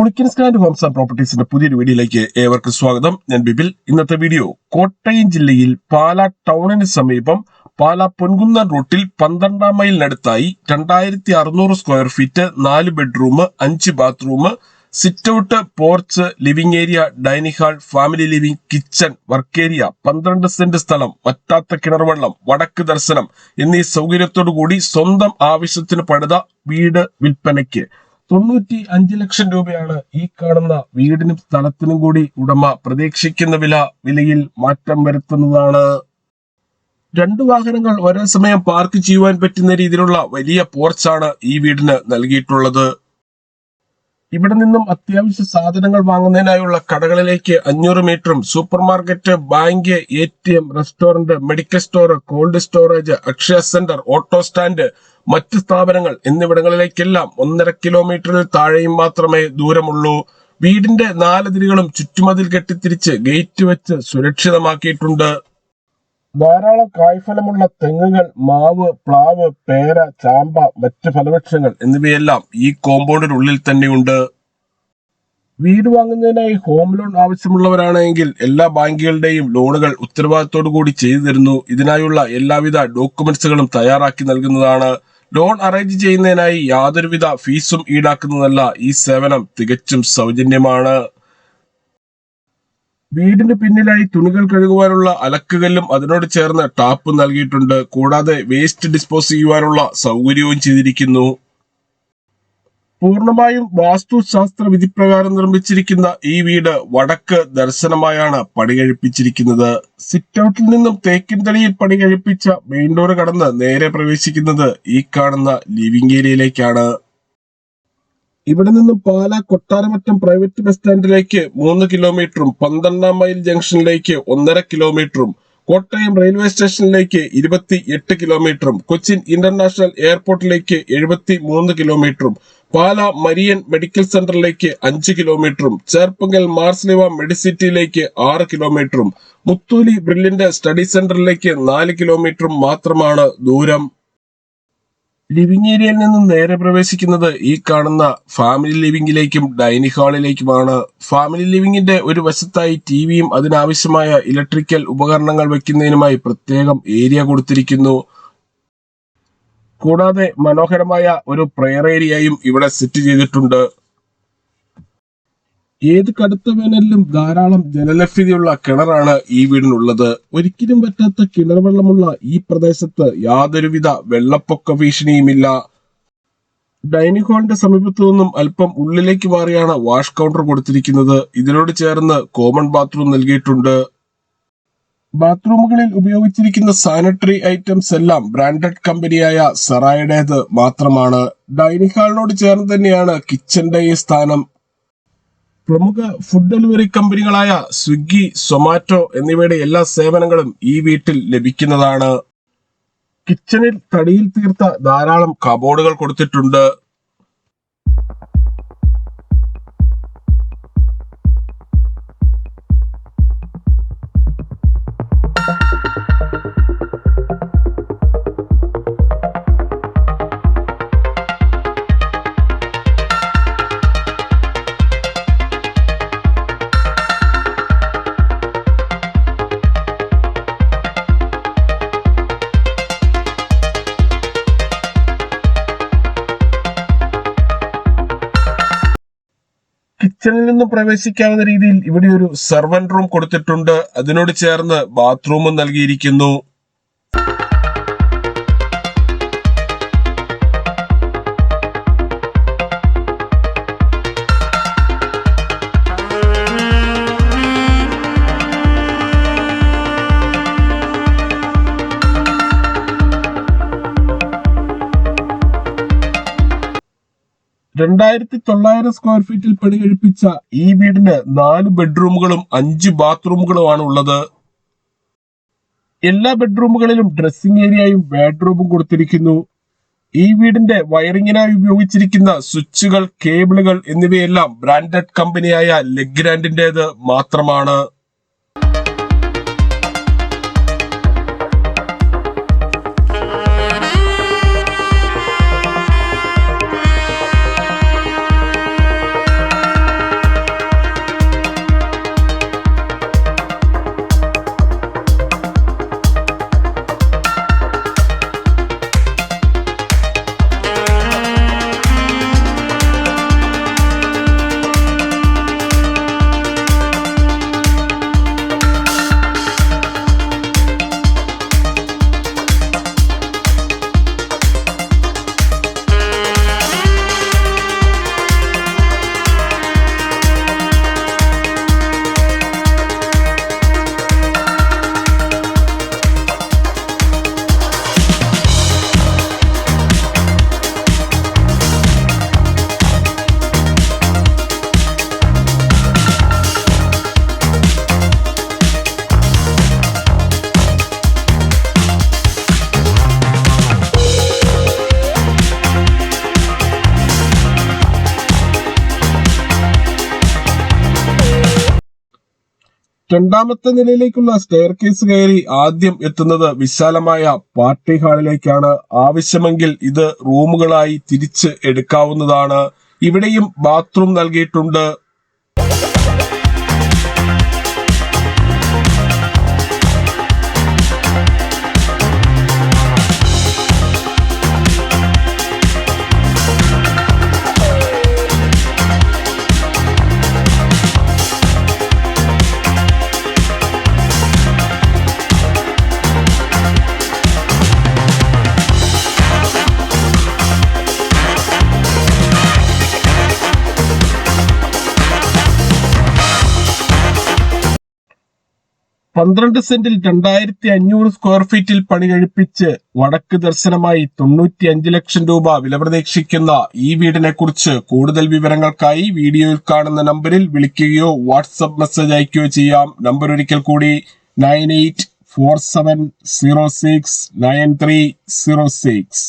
Pulickans grand homes and പ്രോപ്പർട്ടീസിന്റെ പുതിയൊരു വീഡിയോയിലേക്ക് ഏവർക്കും സ്വാഗതം. ഞാൻ ബിബിൽ ഇന്നത്തെ വീഡിയോ കോട്ടയം ജില്ലയിൽ പാലാ ടൗണിന് സമീപം പാലാ പൊൻകുന്നം റൂട്ടിൽ പന്ത്രണ്ടാം മൈലിനടുത്തായി രണ്ടായിരത്തി അറുന്നൂറ് സ്ക്വയർ ഫീറ്റ് നാല് ബെഡ്റൂം അഞ്ച് bathroom sit out porch living area dining hall family living kitchen work area പന്ത്രണ്ട് സെന്റ് സ്ഥലം വറ്റാത്ത കിണർവെള്ളം വടക്ക് ദർശനം എന്നീ സൗകര്യത്തോടു കൂടി സ്വന്തം ആവശ്യത്തിന് പണിത വീട് വിൽപ്പനയ്ക്ക് തൊണ്ണൂറ്റി അഞ്ച് ലക്ഷം രൂപയാണ് ഈ കാണുന്ന വീടിനും സ്ഥലത്തിനും കൂടി ഉടമ പ്രതീക്ഷിക്കുന്ന വില വിലയിൽ മാറ്റം വരുത്തുന്നതാണ്. രണ്ടു വാഹനങ്ങൾ ഒരേ സമയം പാർക്ക് ചെയ്യുവാൻ പറ്റുന്ന രീതിയിലുള്ള വലിയ പോർച്ചാണ് ഈ വീടിന് നൽകിയിട്ടുള്ളത്. ഇവിടെ നിന്നും അത്യാവശ്യ സാധനങ്ങൾ വാങ്ങുന്നതിനായുള്ള കടകളിലേക്ക് അഞ്ഞൂറ് മീറ്ററും supermarket bank A T M restaurant medical store cold storage Akshaya centre auto stand മറ്റ് സ്ഥാപനങ്ങൾ എന്നിവിടങ്ങളിലേക്കെല്ലാം ഒന്നര കിലോമീറ്ററിൽ താഴെയും മാത്രമേ ദൂരമുള്ളൂ. വീടിന്റെ നാലതിരികളും ചുറ്റുമതിൽ കെട്ടിത്തിരിച്ച് ഗേറ്റ് വെച്ച് സുരക്ഷിതമാക്കിയിട്ടുണ്ട്. ധാരാളം കായ്ഫലമുള്ള തെങ്ങുകൾ മാവ് പ്ലാവ് പേര ചാമ്പ മറ്റ് ഫലവൃക്ഷങ്ങൾ എന്നിവയെല്ലാം ഈ കോമ്പൗണ്ടിനുള്ളിൽ തന്നെയുണ്ട്. വീട് വാങ്ങുന്നതിനായി ഹോം ലോൺ ആവശ്യമുള്ളവരാണെങ്കിൽ എല്ലാ ബാങ്കുകളുടെയും ലോണുകൾ ഉത്തരവാദിത്തോടു കൂടി ചെയ്തു തരുന്നു. ഇതിനായുള്ള എല്ലാവിധ ഡോക്യുമെന്റ്സുകളും തയ്യാറാക്കി നൽകുന്നതാണ്. ലോൺ അറേഞ്ച് ചെയ്യുന്നതിനായി യാതൊരുവിധ ഫീസും ഈടാക്കുന്നതല്ല ഈ സേവനം തികച്ചും സൗജന്യമാണ്. വീടിന് പിന്നിലായി തുണികൾ കഴുകുവാനുള്ള അലക്കുകല്ലും അതിനോട് ചേർന്ന് ടാപ്പ് നൽകിയിട്ടുണ്ട്. കൂടാതെ വേസ്റ്റ് ഡിസ്പോസ് ചെയ്യുവാനുള്ള സൗകര്യവും ചെയ്തിരിക്കുന്നു. പൂർണമായും വാസ്തുശാസ്ത്ര വിധിപ്രകാരം നിർമ്മിച്ചിരിക്കുന്ന ഈ വീട് വടക്ക് ദർശനമായാണ് പണി കഴിപ്പിച്ചിരിക്കുന്നത് സിറ്റ് ഔട്ടിൽ നിന്നും തേക്കിൻ പണി കഴിപ്പിച്ച മെയിൻ ഡോർ കടന്ന് നേരെ പ്രവേശിക്കുന്നത് ഈ കാണുന്ന ലിവിംഗ് ഏരിയയിലേക്കാണ്. ഇവിടെ നിന്നും പാലാ കൊട്ടാരമറ്റം പ്രൈവറ്റ് ബസ് സ്റ്റാൻഡിലേക്ക് മൂന്ന് കിലോമീറ്ററും പന്ത്രണ്ടാം മൈൽ ജംഗ്ഷനിലേക്ക് ഒന്നര കിലോമീറ്ററും കോട്ടയം റെയിൽവേ സ്റ്റേഷനിലേക്ക് ഇരുപത്തി എട്ട് കിലോമീറ്ററും കൊച്ചിൻ ഇന്റർനാഷണൽ എയർപോർട്ടിലേക്ക് എഴുപത്തി മൂന്ന് കിലോമീറ്ററും പാല മരിയൻ മെഡിക്കൽ സെന്ററിലേക്ക് അഞ്ച് കിലോമീറ്ററും ചേർപ്പങ്കൽ മാർസ്ലിവ മെഡിസിറ്റിയിലേക്ക് ആറ് കിലോമീറ്ററും മുത്തൂലി ബ്രില്ലിന്റെ സ്റ്റഡി സെന്ററിലേക്ക് നാല് കിലോമീറ്ററും മാത്രമാണ് ദൂരം. ലിവിംഗ് ഏരിയയിൽ നിന്നും നേരെ പ്രവേശിക്കുന്നത് ഈ കാണുന്ന ഫാമിലി ലിവിംഗിലേക്കും ഡൈനിങ് ഹാളിലേക്കുമാണ്. ഫാമിലി ലിവിംഗിന്റെ ഒരു വശത്തായി ടിവിയും അതിനാവശ്യമായ ഇലക്ട്രിക്കൽ ഉപകരണങ്ങൾ വെക്കുന്നതിനുമായി പ്രത്യേകം ഏരിയ കൊടുത്തിരിക്കുന്നു. കൂടാതെ മനോഹരമായ ഒരു പ്രെയർ ഏരിയയും ഇവിടെ സെറ്റ് ചെയ്തിട്ടുണ്ട്. ഏത് കടുത്ത വേനലിലും ധാരാളം ജലലഭ്യതയുള്ള കിണറാണ് ഈ വീടിനുള്ളത്. ഒരിക്കലും പറ്റാത്ത കിണർ വെള്ളമുള്ള ഈ പ്രദേശത്ത് യാതൊരുവിധ വെള്ളപ്പൊക്ക ഭീഷണിയുമില്ല. ഡൈനിങ് ഹാളിന്റെ സമീപത്തു നിന്നും അല്പം ഉള്ളിലേക്ക് മാറിയാണ് വാഷ് കൗണ്ടർ കൊടുത്തിരിക്കുന്നത്. ഇതിനോട് ചേർന്ന് കോമൺ ബാത്റൂം നൽകിയിട്ടുണ്ട്. ബാത്റൂമുകളിൽ ഉപയോഗിച്ചിരിക്കുന്ന സാനിറ്ററി ഐറ്റംസ് എല്ലാം ബ്രാൻഡഡ് കമ്പനിയായ സെറായുടേത് മാത്രമാണ്. ഡൈനിങ് ഹാളിനോട് ചേർന്ന് തന്നെയാണ് കിച്ചന്റെ ഈ സ്ഥാനം പ്രമുഖ ഫുഡ് ഡെലിവറി കമ്പനികളായ സ്വിഗ്ഗി സൊമാറ്റോ എന്നിവയുടെ എല്ലാ സേവനങ്ങളും ഈ വീട്ടിൽ ലഭിക്കുന്നതാണ്. കിച്ചണിൽ തടിയിൽ തീർത്ത ധാരാളം കബോർഡുകൾ കൊടുത്തിട്ടുണ്ട്. കിച്ചണിൽ നിന്നും പ്രവേശിക്കാവുന്ന രീതിയിൽ ഇവിടെ ഒരു സെർവന്റ് റൂം കൊടുത്തിട്ടുണ്ട്. അതിനോട് ചേർന്ന് ബാത്റൂമും നൽകിയിരിക്കുന്നു. രണ്ടായിരത്തി തൊള്ളായിരം സ്ക്വയർ ഫീറ്റിൽ പണി കഴിപ്പിച്ച ഈ വീടിന് നാല് ബെഡ്റൂമുകളും അഞ്ച് ബാത്റൂമുകളുമാണ് ഉള്ളത്. എല്ലാ ബെഡ്റൂമുകളിലും ഡ്രസ്സിംഗ് ഏരിയയും ബെഡ്റൂമും കൊടുത്തിരിക്കുന്നു. ഈ വീടിന്റെ വയറിങ്ങിനായി ഉപയോഗിച്ചിരിക്കുന്ന സ്വിച്ചുകൾ കേബിളുകൾ എന്നിവയെല്ലാം ബ്രാൻഡഡ് കമ്പനിയായ ലെഗ്രാൻഡിന്റേത് മാത്രമാണ്. രണ്ടാമത്തെ നിലയിലേക്കുള്ള സ്റ്റെയർ കേസ് കയറി ആദ്യം എത്തുന്നത് വിശാലമായ പാർട്ടി ഹാളിലേക്കാണ് ആവശ്യമെങ്കിൽ ഇത് റൂമുകളായി തിരിച്ച് എടുക്കാവുന്നതാണ്. ഇവിടെയും ബാത്റൂം നൽകിയിട്ടുണ്ട്. പന്ത്രണ്ട് സെന്റിൽ രണ്ടായിരത്തി അഞ്ഞൂറ് സ്ക്വയർ ഫീറ്റിൽ പണി കഴിപ്പിച്ച് വടക്ക് ദർശനമായി തൊണ്ണൂറ്റി അഞ്ച് ലക്ഷം രൂപ വില പ്രതീക്ഷിക്കുന്ന ഈ വീടിനെ കുറിച്ച് കൂടുതൽ വിവരങ്ങൾക്കായി വീഡിയോയിൽ കാണുന്ന നമ്പറിൽ വിളിക്കുകയോ വാട്സപ്പ് മെസ്സേജ് അയക്കുകയോ ചെയ്യാം. നമ്പർ ഒരിക്കൽ കൂടി nine eight four seven zero six nine three zero six.